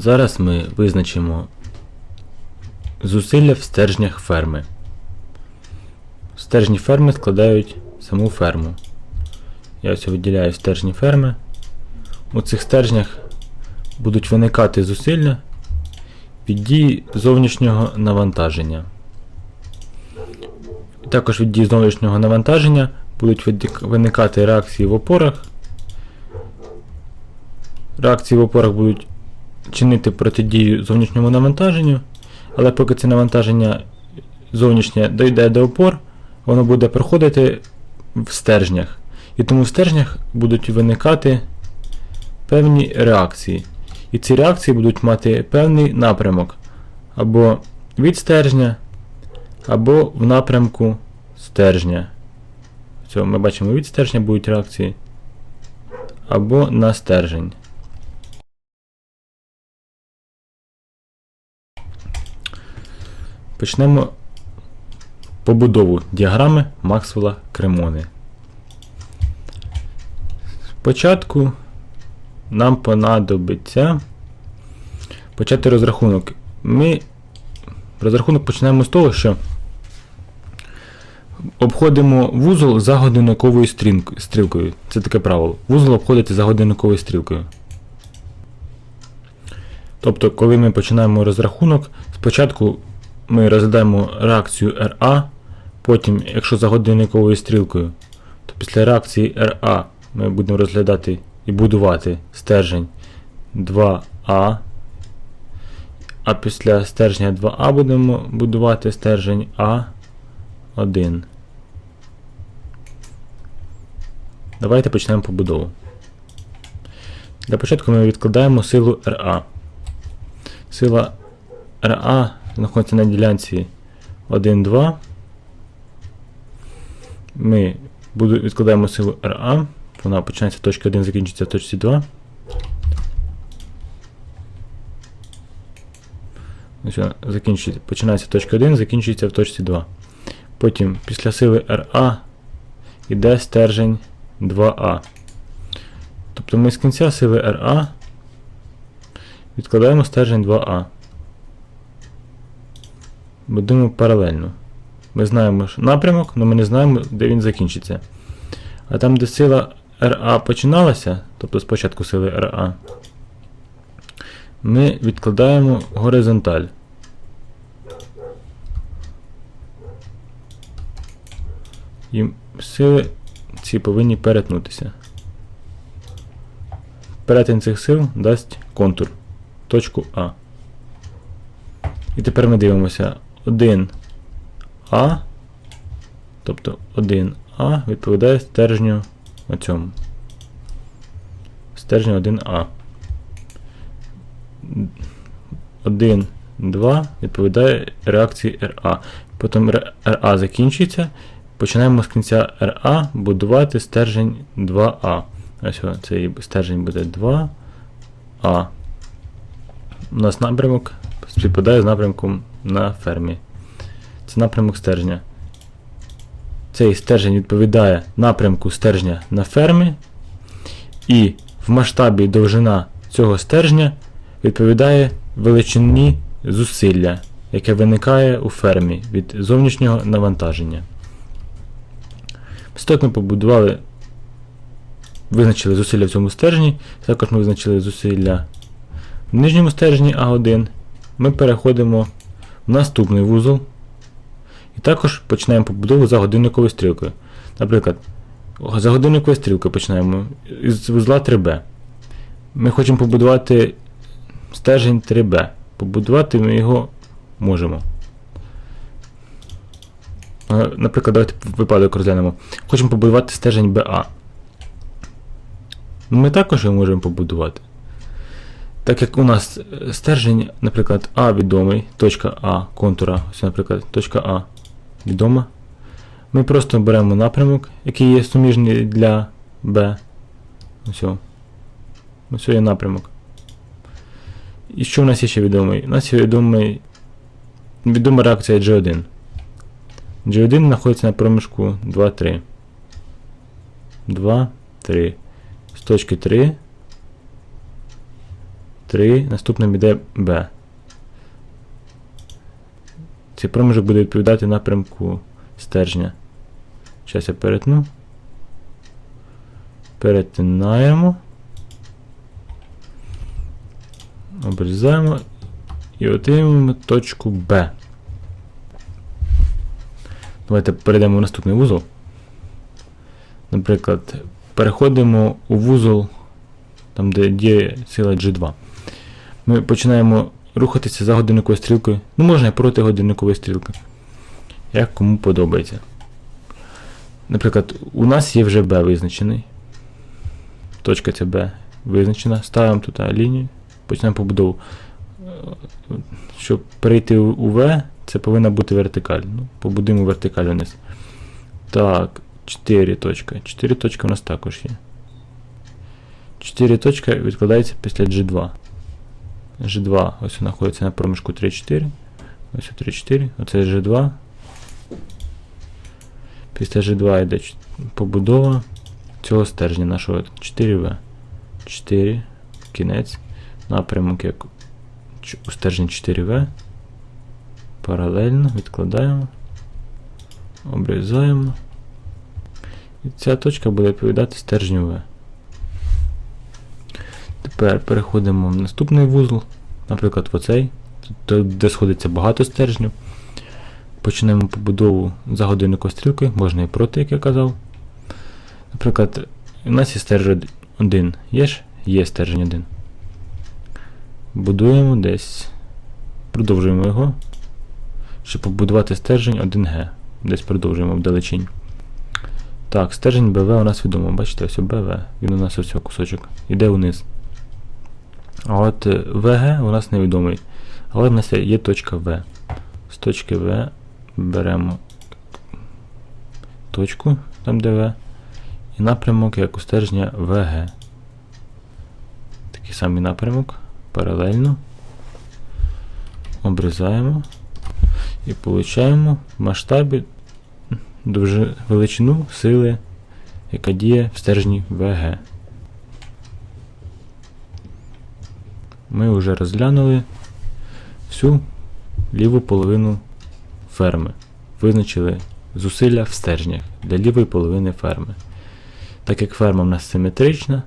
Зараз ми визначимо зусилля в стержнях ферми. Стержні ферми складають саму ферму. Я ось виділяю стержні ферми. У цих стержнях будуть виникати зусилля від дії зовнішнього навантаження. Також від дії зовнішнього навантаження будуть виникати реакції в опорах. Реакції в опорах будуть чинити протидію зовнішньому навантаженню, але поки це навантаження зовнішнє дійде до опор, воно буде проходити в стержнях. І тому в стержнях будуть виникати певні реакції. І ці реакції будуть мати певний напрямок або від стержня, або в напрямку стержня. Все, ми бачимо від стержня будуть реакції, або на стержень. Почнемо побудову діаграми Максвелла Кремони. Спочатку нам понадобиться почати розрахунок. Ми розрахунок починаємо з того, що обходимо вузол за годинниковою стрілкою. Це таке правило. Вузол обходити за годинниковою стрілкою. Тобто, коли ми починаємо розрахунок, спочатку ми розглядаємо реакцію RA, потім, якщо за годинниковою стрілкою, то після реакції RA ми будемо розглядати і будувати стержень 2А. А після стержня 2А будемо будувати стержень А1. Давайте почнемо побудову. Для початку ми відкладаємо силу RA. Сила RA знаходиться на ділянці 1, 2. Ми відкладаємо силу RA. Вона починається в точці 1, закінчиться в точці 2. Закінчується, починається в точці 1, закінчується в точці 2. Потім після сили RA йде стержень 2А. Тобто ми з кінця сили RA відкладаємо стержень 2А. Будемо паралельно. Ми знаємо напрямок, але ми не знаємо, де він закінчиться. А там, де сила RA починалася, тобто спочатку сили RA, ми відкладаємо горизонталь. І сили ці повинні перетнутися. Перетин цих сил дасть контур, точку А. І тепер ми дивимося 1А, тобто 1А відповідає стержню оцьому. Стержню 1А. 1, 2 відповідає реакції RA. Потім RA закінчується. Починаємо з кінця RA будувати стержень 2А. Ось цей стержень буде 2А. У нас напрямок співпадає з напрямком на фермі. Це напрямок стержня. Цей стержень відповідає напрямку стержня на фермі. І в масштабі довжина цього стержня відповідає величині зусилля, яке виникає у фермі від зовнішнього навантаження. Як ми побудували, визначили зусилля в цьому стержні, також ми визначили зусилля в нижньому стержні А1, ми переходимо наступний вузол і також починаємо побудову за годинниковою стрілкою. Наприклад, за годинниковою стрілкою починаємо із вузла 3B. Ми хочемо побудувати стержень 3B. Побудувати ми його можемо. Наприклад, давайте випадок розглянемо. Хочемо побудувати стержень BA. Ми також його можемо побудувати. Так як у нас е, стержень, наприклад, А відомий, точка А контура, ось, наприклад, точка А відома. Ми просто беремо напрямок, який є суміжний для B. Ось. Ось є напрямок. І що в нас є ще відомий? У нас є відомий, відома реакція G1. G1 знаходиться на проміжку 2, 3. 2, 3. З точки 3 3, наступним іде B. Цей проміжок буде відповідати напрямку стержня. Зараз я перетну. Перетинаємо. Обрізаємо і отримуємо точку Б. Давайте перейдемо в наступний вузол. Наприклад, переходимо у вузол, там де є сила G2. Ми починаємо рухатися за годинниковою стрілкою. Ну, можна і проти годинникової стрілки. Як кому подобається. Наприклад, у нас є вже B визначений. Точка ця B визначена. Ставимо тут лінію, починаємо побудову. Щоб перейти у V, це повинна бути вертикаль. Ну, побудуємо вертикаль вниз. Так, 4 точки. 4 точки у нас також є. 4 точки відкладається після G2. G2 ось знаходиться на проміжку 3-4. Ось 3-4. Оце G2. Після G2 йде побудова цього стержня нашого 4V. 4. Кінець. Напрямок як у стержні 4V. Паралельно відкладаємо. Обрізаємо. І ця точка буде відповідати стержню V. Тепер переходимо в наступний вузол, наприклад, в оцей, де сходиться багато стержнів. Почнемо побудову за годинниковою стрілкою, можна і проти, як я казав. Наприклад, у нас є стержень 1. Є ж? Є стержень 1. Будуємо десь. Продовжуємо його. Щоб побудувати стержень 1Г. Десь продовжуємо вдалечінь. Так, стержень БВ у нас відомо, бачите, ось БВ, він у нас ось кусочок. Іде вниз. А от ВГ у нас невідомий. Але в нас є точка В. З точки В беремо точку, там де В, і напрямок як у стержня ВГ. Такий самий напрямок, паралельно. Обрізаємо і получаємо в масштабі величину сили, яка діє в стержні ВГ. Ми вже розглянули всю ліву половину ферми. Визначили зусилля в стержнях для лівої половини ферми. Так як ферма в нас симетрична,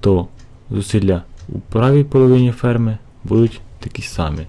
то зусилля у правій половині ферми будуть такі самі.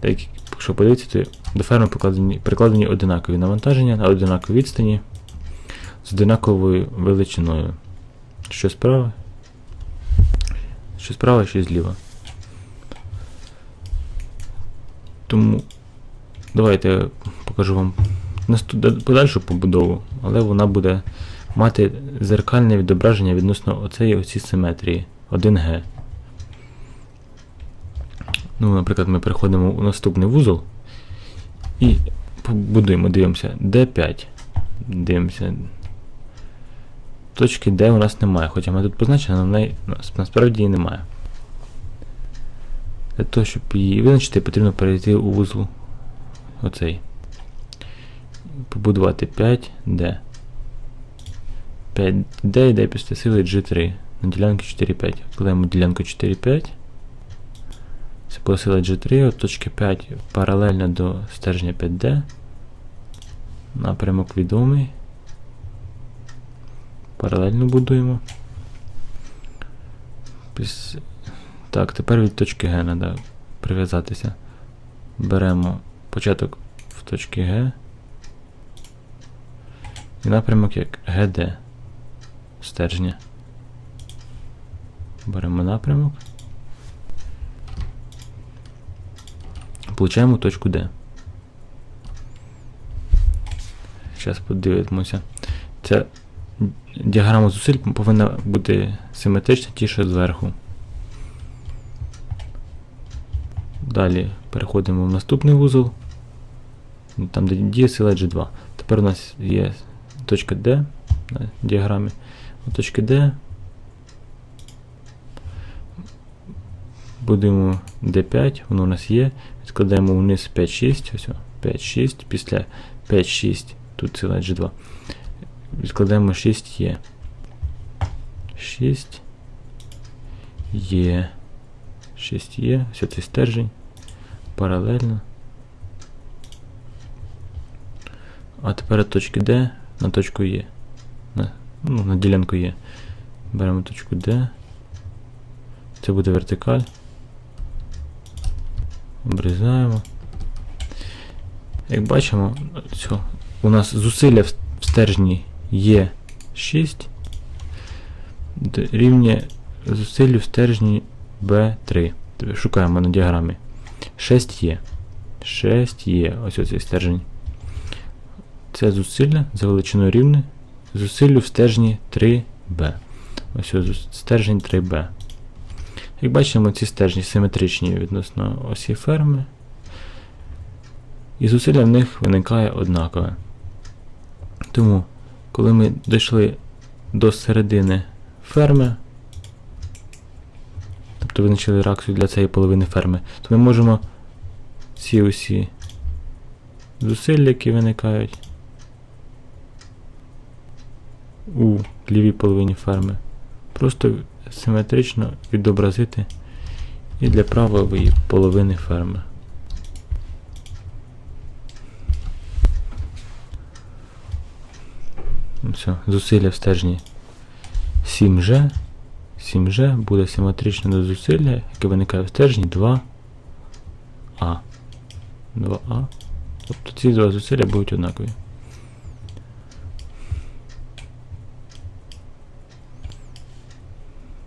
Так, якщо подивитися, то до ферми прикладені, прикладені одинакові навантаження на одинаковій відстані з одинаковою величиною. Що справа? Що справа, що зліва. Тому давайте я покажу вам подальшу побудову, але вона буде мати зеркальне відображення відносно оцеї оці симетрії 1Г. Ну, Наприклад, ми переходимо у наступний вузол і побудуємо, дивимося, D5. Дивимося. Точки D у нас немає, хоча ми тут позначено, але в неї насправді її немає. Для того, щоб її визначити, потрібно перейти у вузол оцей. Побудувати 5D. 5D йде після сили G3 на ділянку 4,5. Вкладаємо ділянку 4,5. Це була сила G3, от точки 5 паралельно до стержня 5D. Напрямок відомий. Паралельно будуємо. Так, тепер від точки Г треба прив'язатися. Беремо початок в точки Г. І напрямок як ГД стержня. Беремо напрямок. Получаємо точку D. Зараз подивимося. Ця діаграма зусиль повинна бути симетрична ті, що зверху. Далі переходимо в наступний вузол, там де діє сила G2. Тепер у нас є точка D на діаграмі. У точки D будемо D5, воно у нас є. Відкладаємо вниз 5-6, ось 5-6, після 5-6, тут сила G2. Відкладаємо 6 є. 6. Є. 6 є. Ось цей стержень. Паралельно. А тепер точки D на точку Е. На, ну, на ділянку Е. Беремо точку D. Це буде вертикаль. Обрізаємо. Як бачимо, цього, у нас зусилля в стержні є 6 рівня зусиллю в стержні B3. Тобто Шукаємо на діаграмі. 6 є. 6 є. Ось оцей стержень. Це зусилля за величиною рівне зусиллю в стержні 3b. Ось ось стержень 3b. Як бачимо, ці стержні симетричні відносно осі ферми. І зусилля в них виникає однакове. Тому, коли ми дійшли до середини ферми, тобто визначили реакцію для цієї половини ферми, то ми можемо ці усі зусилля, які виникають у лівій половині ферми, просто симетрично відобразити і для правої половини ферми. Все, зусилля в стержні 7G. 7G буде симетрично до зусилля, яке виникає в стержні 2А. 2А. Тобто ці два зусилля будуть однакові.